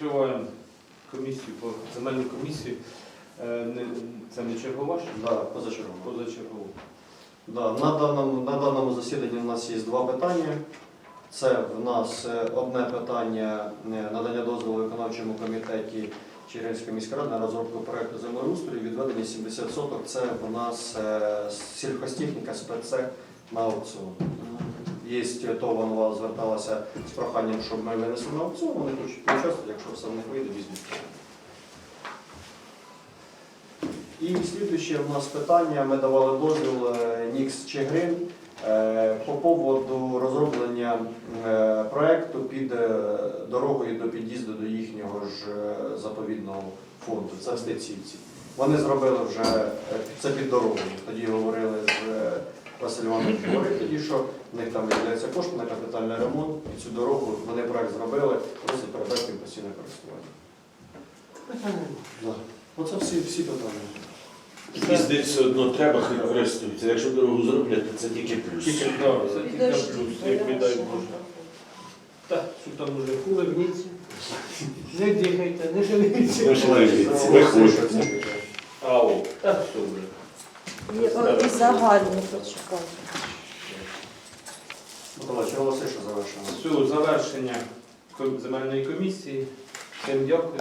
Відкриваємо комісію по земельній комісії. Е, не- Це не чергова, що Да, позачергово. позачергову. Да, на, даному, на даному засіданні у нас є два питання. Це в нас е, одне питання е, надання дозволу виконавчому комітеті Чернівської міської ради на розробку проекту землеустрою, відведення 70 соток. Це в нас е, сільхозтехніка спеццех на аукціон. Є то вона зверталася з проханням, щоб ми винесли на аукціон, вони хочуть участвувати, якщо все в них вийде, візьмуть. І слідуюче у нас питання. Ми давали дозвіл е, Нікс Чигрин е, по поводу розроблення е, проекту під дорогою до під'їзду до їхнього ж заповідного фонду. Це в Стецівці. Вони зробили вже це під дорогою. Тоді говорили з Василь Іванович говорив тоді, що в них там виділяються кошти на капітальний ремонт. І цю дорогу вони проект зробили, просять передати їм постійне користування. Да. Оце всі, всі питання. Їздить все одно треба, хай користуються. Якщо дорогу зроблять, то це тільки плюс. Тільки да, це тільки плюс, як я не дай що Боже. можу? Так, що там уже Улыбніться. Не дихайте, не шевеліться. Не шевеліться, виходьте. Ау, так все вже. Є- І загальні почекайте. Микола, чого все, що завершено? Все, завершення земельної комісії. Всім дякую.